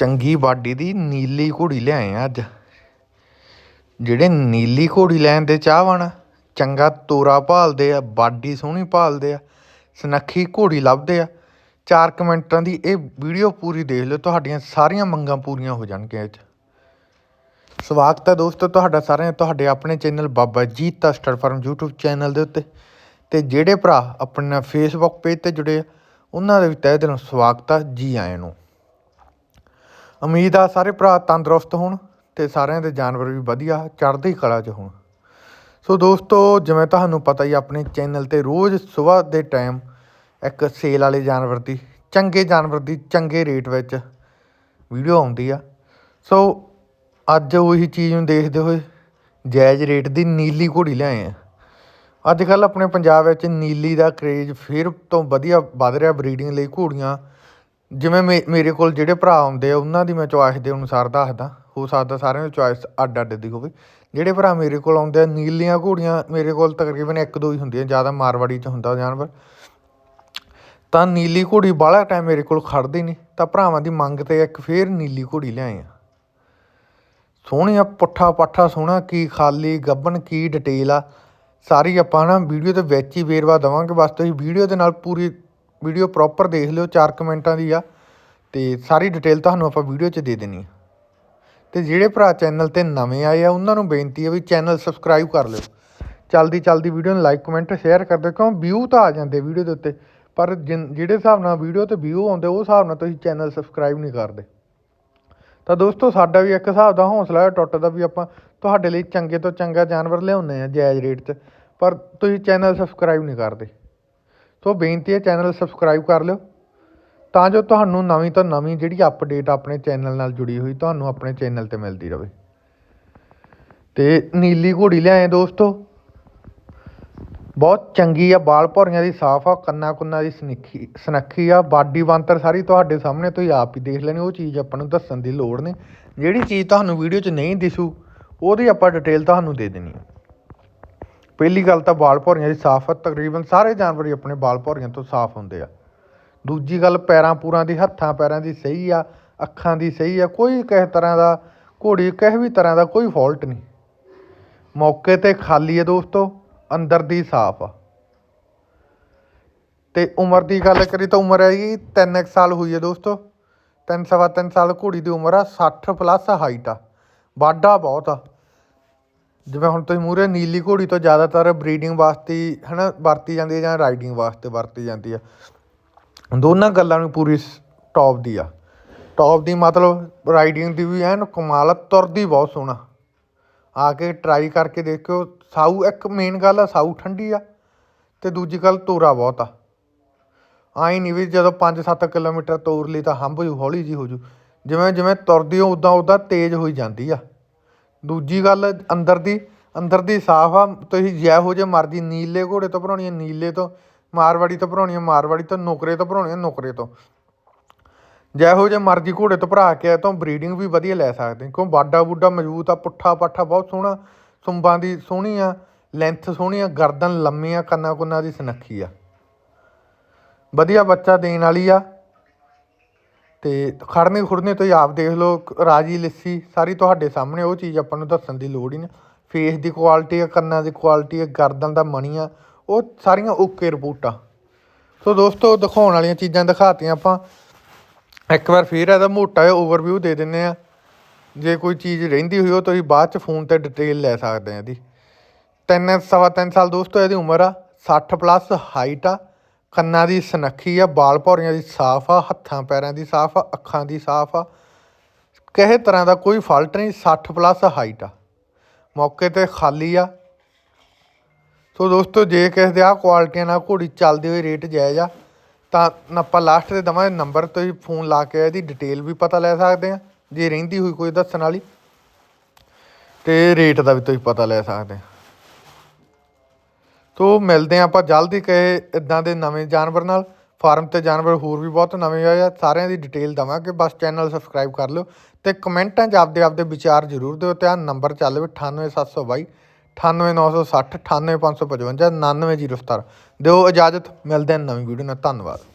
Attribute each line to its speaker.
Speaker 1: ਚੰਗੀ ਬਾਡੀ ਦੀ ਨੀਲੀ ਘੋੜੀ ਲਿਆਏ ਆ ਅੱਜ। ਜਿਹੜੇ ਨੀਲੀ ਘੋੜੀ ਲੈਣ ਦੇ ਚਾਹਵਾਨ ਚੰਗਾ ਤੋਰਾ ਭਾਲਦੇ ਆ ਬਾਡੀ ਸੋਹਣੀ ਭਾਲਦੇ ਆ, ਸਨੱਖੀ ਘੋੜੀ ਲੱਭਦੇ ਆ, ਚਾਰ ਕਮੈਂਟਾਂ ਦੀ ਇਹ ਵੀਡੀਓ ਪੂਰੀ ਦੇਖ ਲਿਓ, ਤੁਹਾਡੀਆਂ ਸਾਰੀਆਂ ਮੰਗਾਂ ਪੂਰੀਆਂ ਹੋ ਜਾਣਗੀਆਂ ਇਹ 'ਚ। ਸਵਾਗਤ ਹੈ ਦੋਸਤੋ ਤੁਹਾਡਾ ਸਾਰਿਆਂ ਤੁਹਾਡੇ ਆਪਣੇ channel Baba ji ਤਸਟਰ farm YouTube channel ਦੇ ਉੱਤੇ। ਤੇ ਜਿਹੜੇ ਭਰਾ ਆਪਣੇ ਫੇਸਬੁੱਕ ਪੇਜ ਤੇ ਜੁੜੇ ਆ, ਉਹਨਾਂ ਦੇ ਵੀ ਤਹਿ ਦਿਲੋਂ ਸਵਾਗਤ ਆ, ਜੀ ਆਇਆਂ ਨੂੰ। ਉਮੀਦ ਆ ਸਾਰੇ ਭਰਾ ਤੰਦਰੁਸਤ ਹੋਣ ਤੇ ਸਾਰਿਆਂ ਦੇ ਜਾਨਵਰ ਵੀ ਵਧੀਆ ਚੜ੍ਹਦੀ ਕਲਾ 'ਚ ਹੋਣ। ਸੋ ਦੋਸਤੋ, ਜਿਵੇਂ ਤੁਹਾਨੂੰ ਪਤਾ ਹੀ ਆਪਣੇ ਚੈਨਲ ਤੇ ਰੋਜ਼ ਸਵੇਰ ਦੇ ਟਾਈਮ ਇੱਕ ਸੇਲ ਵਾਲੇ ਜਾਨਵਰ ਦੀ, ਚੰਗੇ ਜਾਨਵਰ ਦੀ ਚੰਗੇ ਰੇਟ ਵਿੱਚ ਵੀਡੀਓ ਆਉਂਦੀ ਆ। ਸੋ ਅੱਜ ਉਹੀ ਚੀਜ਼ ਨੂੰ ਦੇਖਦੇ ਹੋਏ ਜਾਇਜ਼ ਰੇਟ ਦੀ ਨੀਲੀ ਘੋੜੀ ਲਿਆਏ ਆ। ਅੱਜ ਕੱਲ ਆਪਣੇ ਪੰਜਾਬ ਵਿੱਚ ਨੀਲੀ ਦਾ ਕਰੇਜ ਫਿਰ ਤੋਂ ਵਧੀਆ ਵੱਧ ਰਿਹਾ ਬਰੀਡਿੰਗ ਲਈ ਘੋੜੀਆਂ ਜਿਵੇਂ ਮੇ- ਮੇਰੇ ਕੋਲ ਜਿਹੜੇ ਭਰਾ ਆਉਂਦੇ ਆ, ਉਹਨਾਂ ਦੀ ਮੈਂ ਚੁਆਇਸ ਦੇ ਅਨੁਸਾਰ ਦੱਸਦਾ। ਹੋ ਸਕਦਾ ਸਾਰਿਆਂ ਦੀ ਚੁਆਇਸ ਅੱਡ ਅੱਡ ਦੀ ਹੋਵੇ। ਜਿਹੜੇ ਭਰਾ ਮੇਰੇ ਕੋਲ ਆਉਂਦੇ ਆ, ਨੀਲੀਆਂ ਘੋੜੀਆਂ ਮੇਰੇ ਕੋਲ ਤਕਰੀਬਨ ਇੱਕ ਦੋ ਹੀ ਹੁੰਦੀਆਂ, ਜ਼ਿਆਦਾ ਮਾਰਵਾੜੀ ਚ ਹੁੰਦਾ ਜਾਨਵਰ। ਤਾਂ ਨੀਲੀ ਘੋੜੀ ਬਾਹਲਾ ਟਾਈਮ ਮੇਰੇ ਕੋਲ ਖੜਦੀ ਨਹੀਂ ਤਾਂ ਭਰਾਵਾਂ ਦੀ ਮੰਗ ਤੇ ਇੱਕ ਫੇਰ ਨੀਲੀ ਘੋੜੀ ਲਿਆਏ ਆ। ਸੋਹਣੀਆ ਪੁੱਠਾ ਪਾਠਾ ਸੋਹਣਾ, ਕੀ ਖਾਲੀ ਗੱਬਨ ਕੀ ਡਿਟੇਲ ਆ। ਸਾਰੀ ਆਪਾਂ ਨਾ ਵੀਡੀਓ ਦੇ ਵਿੱਚ ਹੀ ਵੇਰਵਾ ਦਵਾਂਗੇ, ਬਸ ਤੁਸੀਂ ਵੀਡੀਓ ਦੇ ਨਾਲ ਪੂਰੀ ਵੀਡੀਓ ਪ੍ਰੋਪਰ ਦੇਖ ਲਿਓ 4 ਕਮੈਂਟਾਂ ਦੀ ਆ, ਤੇ ਸਾਰੀ ਡਿਟੇਲ ਤੁਹਾਨੂੰ ਆਪਾਂ ਵੀਡੀਓ 'ਚ ਦੇ ਦੇਣੀ ਆ। ਤੇ ਜਿਹੜੇ ਭਰਾ ਚੈਨਲ ਤੇ ਨਵੇਂ ਆਏ ਆ, ਉਹਨਾਂ ਨੂੰ ਬੇਨਤੀ ਹੈ ਵੀ ਚੈਨਲ ਸਬਸਕ੍ਰਾਈਬ ਕਰ ਲਿਓ। ਚਲਦੀ ਚਲਦੀ ਵੀਡੀਓ ਨੂੰ ਲਾਈਕ ਕਮੈਂਟ ਸ਼ੇਅਰ ਕਰ ਦਿਓ, ਕਿਉਂ ਵਿਊ ਤਾਂ ਆ ਜਾਂਦੇ ਵੀਡੀਓ ਦੇ ਉੱਤੇ, ਪਰ ਜਿਨ- ਜਿਹੜੇ ਹਿਸਾਬ ਨਾਲ ਵੀਡੀਓ ਤੇ ਵਿਊ ਆਉਂਦੇ, ਉਹ ਹਿਸਾਬ ਨਾਲ ਤੁਸੀਂ ਚੈਨਲ ਸਬਸਕ੍ਰਾਈਬ ਨਹੀਂ ਕਰਦੇ। ਤਾਂ ਦੋਸਤੋ, ਸਾਡਾ ਵੀ ਇੱਕ ਹਿਸਾਬ ਦਾ ਹੌਸਲਾ ਹੈ ਟੁੱਟਦਾ ਵੀ ਆਪਾਂ ਤੁਹਾਡੇ ਲਈ ਚੰਗੇ ਤੋਂ ਚੰਗਾ ਜਾਨਵਰ ਲਿਆਉਂਦੇ ਆ ਜਾਇਜ਼ ਰੇਟ 'ਚ, ਪਰ ਤੁਸੀਂ ਚੈਨਲ ਸਬਸਕ੍ਰਾਈਬ ਨਹੀਂ ਕਰਦੇ। ਤੋਂ ਬੇਨਤੀ ਹੈ ਚੈਨਲ ਸਬਸਕ੍ਰਾਈਬ ਕਰ ਲਿਓ। ਤਾਂ ਜੋ ਤੁਹਾਨੂੰ ਨਵੀਂ ਤੋਂ ਨਵੀਂ ਜਿਹੜੀ ਅਪਡੇਟ ਆਪਣੇ ਚੈਨਲ ਨਾਲ ਜੁੜੀ ਹੋਈ, ਤੁਹਾਨੂੰ ਆਪਣੇ ਚੈਨਲ ਤੇ ਮਿਲਦੀ ਰਹੇ ਤੇ ਨੀਲੀ ਘੋੜੀ ਲਿਆਏ ਦੋਸਤੋ। ਬਹੁਤ ਚੰਗੀ ਆ, ਬਾਲ ਭੌਰੀਆਂ ਦੀ ਸਾਫ਼ ਆ ਕੰਨਾ ਕੁੰਨਾ ਦੀ ਸਨਿੱਖੀ, ਸਨੱਖੀ ਆ। ਬਾਡੀ ਬੰਤਰ ਸਾਰੀ ਤੁਹਾਡੇ ਸਾਹਮਣੇ, ਤੁਸੀਂ ਆਪ ਹੀ ਦੇਖ ਲੈਣੀ, ਉਹ ਚੀਜ਼ ਆਪਾਂ ਨੂੰ ਦੱਸਣ ਦੀ ਲੋੜ ਨਹੀਂ। ਜਿਹੜੀ ਚੀਜ਼ ਤੁਹਾਨੂੰ ਵੀਡੀਓ 'ਚ ਨਹੀਂ ਦਿਸੂ, ਉਹਦੀ ਆਪਾਂ ਡਿਟੇਲ ਤੁਹਾਨੂੰ ਦੇ ਦੇਣੀ ਹੈ ਪਹਿਲੀ ਗੱਲ ਤਾਂ ਬਾਲ ਭੌਰੀਆਂ ਦੀ ਸਾਫ਼ ਆ, ਤਕਰੀਬਨ ਸਾਰੇ ਜਾਨਵਰ ਹੀ ਆਪਣੇ ਬਾਲ ਭੌਰੀਆਂ ਤੋਂ ਸਾਫ਼ ਹੁੰਦੇ ਆ। ਦੂਜੀ ਗੱਲ, ਪੈਰਾਂ ਪੂਰਾਂ ਦੀ, ਹੱਥਾਂ ਪੈਰਾਂ ਦੀ ਸਹੀ ਆ, ਅੱਖਾਂ ਦੀ ਸਹੀ ਆ, ਕੋਈ ਕਿਸੇ ਤਰ੍ਹਾਂ ਦਾ ਘੋੜੀ, ਕਿਸੇ ਵੀ ਤਰ੍ਹਾਂ ਦਾ ਕੋਈ ਫਾਲਟ ਨਹੀਂ। ਮੌਕੇ ਤੇ ਖਾਲੀ ਹੈ ਦੋਸਤੋ, ਅੰਦਰ ਦੀ ਸਾਫ਼ ਆ। ਤੇ ਉਮਰ ਦੀ ਗੱਲ ਕਰੀ ਤਾਂ ਉਮਰ ਹੈਗੀ 3 ਸਾਲ ਹੋਈ ਹੈ ਦੋਸਤੋ। ਤਿੰਨ ਸਵਾ ਤਿੰਨ ਸਾਲ ਘੋੜੀ ਦੀ ਉਮਰ ਆ 60 ਪਲੱਸ ਹਾਈਟ ਆ। ਵਾਢਾ ਬਹੁਤ ਆ। ਜਿਵੇਂ ਹੁਣ ਤੁਸੀਂ ਮੂਹਰੇ ਨੀਲੀ ਘੋੜੀ ਤੋਂ ਜ਼ਿਆਦਾਤਰ ਬਰੀਡਿੰਗ ਵਾਸਤੇ ਹੀ ਨਾ ਵਰਤੀ ਜਾਂਦੀ ਹੈ ਜਾਂ ਰਾਈਡਿੰਗ ਵਾਸਤੇ ਵਰਤੀ ਜਾਂਦੀ ਆ। ਦੋਨਾਂ ਗੱਲਾਂ ਨੂੰ ਪੂਰੀ ਟੌਪ ਦੀ ਆ। ਟੌਪ ਦੀ ਮਤਲਬ ਰਾਈਡਿੰਗ ਦੀ ਵੀ ਐਨ ਕਮਾਲ ਆ, ਤੁਰਦੀ ਬਹੁਤ ਸੋਹਣਾ। ਆ ਕੇ ਟਰਾਈ ਕਰਕੇ ਦੇਖਿਓ, ਸਾਊ ਇੱਕ ਮੇਨ ਗੱਲ ਆ, ਸਾਊ ਠੰਡੀ ਆ ਤੇ ਦੂਜੀ ਗੱਲ ਤੋਰਾ ਬਹੁਤ ਆ। ਆਈ ਨਹੀਂ ਵੀ ਜਦੋਂ 5-7 ਕਿਲੋਮੀਟਰ ਤੋਰ ਲਈ ਤਾਂ ਹੰਭ ਜੂ, ਹੌਲੀ ਜੀ ਹੋ ਜੂ। ਜਿਵੇਂ ਜਿਵੇਂ ਤੁਰਦੀ ਹੋ ਉਦਾਂ ਉਦਾਂ ਤੇਜ਼ ਹੋਈ ਜਾਂਦੀ ਆ। ਦੂਜੀ ਗੱਲ ਅੰਦਰ ਦੀ ਅੰਦਰ ਦੀ ਸਾਫ਼ ਆ, ਤੁਸੀਂ ਜਿਹੋ ਜੇ ਮਰਜ਼ੀ ਨੀਲੇ ਘੋੜੇ ਤੋਂ ਭਰਾਉਣੀ ਹੈ ਨੀਲੇ ਤੋਂ ਮਾਰਵਾੜੀ ਤੋਂ ਭਰਾਉਣੀ ਆ, ਮਾਰਵਾੜੀ ਤੋਂ ਨੁਕਰੇ ਤੋਂ ਭਰਾਉਣੀ ਆ, ਨੁਕਰੇ ਤੋਂ। ਜਿਹੋ ਜੇ ਮਰਜ਼ੀ ਘੋੜੇ ਤੋਂ ਭਰਾ ਕੇ ਆ ਤਾਂ ਬਰੀਡਿੰਗ ਵੀ ਵਧੀਆ ਲੈ ਸਕਦੇ ਕਿਉਂ ਬਾਡਾ ਬੁੱਡਾ ਮਜ਼ਬੂਤ ਆ, ਪੁੱਠਾ ਪਾਠਾ ਬਹੁਤ ਸੋਹਣਾ, ਸੁੰਬਾਂ ਦੀ ਸੋਹਣੀ ਆ ਲੈਂਥ ਸੋਹਣੀ ਆ, ਗਰਦਨ ਲੰਮੀ ਆ, ਕੰਨਾਂ ਕੁੰਨਾਂ ਦੀ ਸੁਨੱਖੀ ਆ। ਵਧੀਆ ਬੱਚਾ ਦੇਣ ਵਾਲੀ ਆ। ਅਤੇ ਖੜਨੇ ਖੁੜਨੇ ਤੋਂ ਹੀ ਆਪ ਦੇਖ ਲਓ ਰਾਜੀ ਲੱਸੀ, ਸਾਰੀ ਤੁਹਾਡੇ ਸਾਹਮਣੇ, ਉਹ ਚੀਜ਼ ਆਪਾਂ ਨੂੰ ਦੱਸਣ ਦੀ ਲੋੜ ਹੀ ਨਹੀਂ। ਫੇਸ ਦੀ ਕੁਆਲਿਟੀ ਆ, ਕੰਨਾਂ ਦੀ ਕੁਆਲਿਟੀ ਆ, ਗਰਦਨ ਦਾ ਮਣੀ ਆ, ਉਹ ਸਾਰੀਆਂ ਓਕੇ ਰਿਪੋਰਟਾਂ। ਸੋ ਦੋਸਤੋ, ਦਿਖਾਉਣ ਵਾਲੀਆਂ ਚੀਜ਼ਾਂ ਦਿਖਾਤੀਆਂ ਆਪਾਂ। ਇੱਕ ਵਾਰ ਫੇਰ ਇਹਦਾ ਮੋਟਾ ਜਿਹਾ ਓਵਰਵਿਊ ਦੇ ਦਿੰਨੇ ਆ ਜੇ ਕੋਈ ਚੀਜ਼ ਰਹਿੰਦੀ ਹੋਈ ਉਹ ਤੁਸੀਂ ਬਾਅਦ ਚ ਫੋਨ ਤੇ ਡਿਟੇਲ ਲੈ ਸਕਦੇ ਆ ਇਹਦੀ। ਤਿੰਨ, ਸਵਾ ਤਿੰਨ ਸਾਲ ਦੋਸਤੋ, ਇਹਦੀ ਉਮਰ ਆ 60 ਪਲੱਸ ਹਾਈਟ ਆ। ਕੰਨਾਂ ਦੀ ਸੁਨੱਖੀ ਆ, ਬਾਲ ਭੌਰੀਆਂ ਦੀ ਸਾਫ਼ ਆ, ਹੱਥਾਂ ਪੈਰਾਂ ਦੀ ਸਾਫ਼ ਆ, ਅੱਖਾਂ ਦੀ ਸਾਫ਼ ਆ। ਕਿਸੇ ਤਰ੍ਹਾਂ ਦਾ ਕੋਈ ਫਾਲਟ ਨਹੀਂ 60 ਪਲੱਸ ਹਾਈਟ ਆ। ਮੌਕੇ ਤੇ ਖਾਲੀ ਆ। ਸੋ ਦੋਸਤੋ, ਜੇ ਕਿਸੇ ਦੇ ਆ ਕੁਆਲਿਟੀਆਂ ਨਾਲ ਘੋੜੀ ਚੱਲਦੀ ਹੋਈ ਰੇਟ ਜਾਇਜ਼ ਆ, ਤਾਂ ਆਪਾਂ ਲਾਸਟ ਤੇ ਦਵਾਂਗੇ ਨੰਬਰ ਤੋਂ ਹੀ ਫੋਨ ਲਾ ਕੇ ਇਹਦੀ ਡਿਟੇਲ ਵੀ ਪਤਾ ਲੈ ਸਕਦੇ ਆ। ਜੇ ਰਹਿੰਦੀ ਹੋਈ ਕੋਈ ਦੱਸਣ ਵਾਲੀ, ਤੇ ਰੇਟ ਦਾ ਵੀ ਤੁਸੀਂ ਪਤਾ ਲੈ ਸਕਦੇ ਆ। ਤੋ ਮਿਲਦੇ ਹਾਂ ਆਪਾਂ ਜਲਦੀ ਕਹੇ ਇਦਾਂ ਦੇ ਨਵੇਂ ਜਾਨਵਰ ਨਾਲ। ਫਾਰਮ ਤੇ ਜਾਨਵਰ ਹੋਰ ਵੀ ਬਹੁਤ ਨਵੇਂ ਆਏ ਆ। ਸਾਰਿਆਂ ਦੀ ਡਿਟੇਲ ਦਵਾਂਗੇ ਬਸ ਚੈਨਲ ਸਬਸਕ੍ਰਾਈਬ ਕਰ ਲਿਓ ਤੇ ਕਮੈਂਟਾਂ 'ਚ ਆਪਦੇ ਆਪਦੇ ਵਿਚਾਰ ਜ਼ਰੂਰ ਦਿਓ ਤੇ ਆ ਨੰਬਰ ਚੱਲ ਵੀ 98722 98960 98555 99017 ਦਿਓ ਇਜਾਜ਼ਤ, ਮਿਲਦੇ ਹਾਂ ਨਵੀਂ ਵੀਡੀਓ ਨਾਲ। ਧੰਨਵਾਦ।